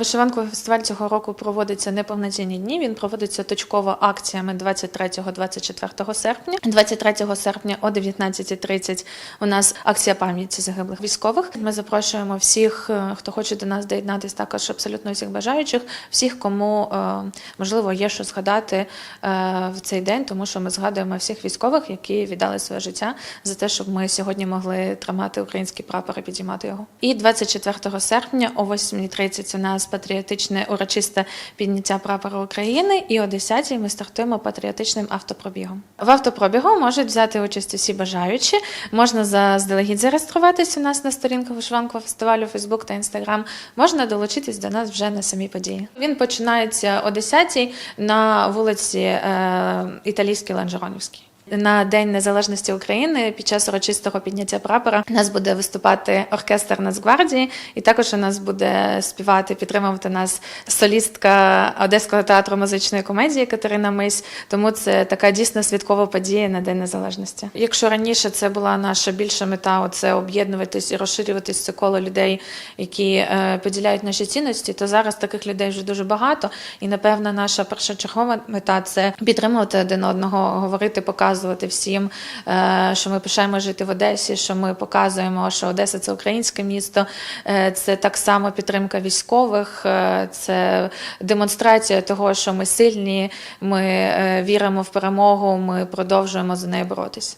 Вишиванковий фестиваль цього року проводиться неповноцінні дні. Він проводиться точково акціями 23-24 серпня. 23 серпня о 19.30 у нас акція пам'яті загиблих військових. Ми запрошуємо всіх, е, хто хоче до нас доєднатися, також абсолютно всіх бажаючих, всіх, кому е, можливо є що згадати е, в цей день, тому що ми згадуємо всіх військових, які віддали своє життя за те, щоб ми сьогодні могли тримати український прапор і підіймати його. І 24 серпня о 8.30 у нас патріотичне урочисте підняття прапора України. І о 10 ми стартуємо патріотичним автопробігом. В автопробігу можуть взяти участь усі бажаючі. Можна заздалегідь зареєструватись у нас на сторінках вишиванкового фестивалю, Фейсбук та Інстаграм. Можна долучитись до нас вже на самій події. Він починається о 10 на вулиці е, Італійській Ланжеронівській. На День Незалежності України під час урочистого підняття прапора у нас буде виступати оркестр Нацгвардії, і також у нас буде співати, підтримувати нас солістка Одеського театру музичної комедії Катерина Мись. Тому це така дійсно святкова подія на День Незалежності. Якщо раніше це була наша більша мета, це об'єднуватись і розширюватись це коло людей, які е, поділяють наші цінності, то зараз таких людей вже дуже багато. І напевно, наша першочергова мета це підтримувати один одного, говорити, показувати всім, е, що ми пишаємо жити в Одесі, що ми показуємо, що Одеса це українське місто, е, це так само підтримка військових, е, це демонстрація того, що ми сильні, ми віримо в перемогу, ми продовжуємо за нею боротися.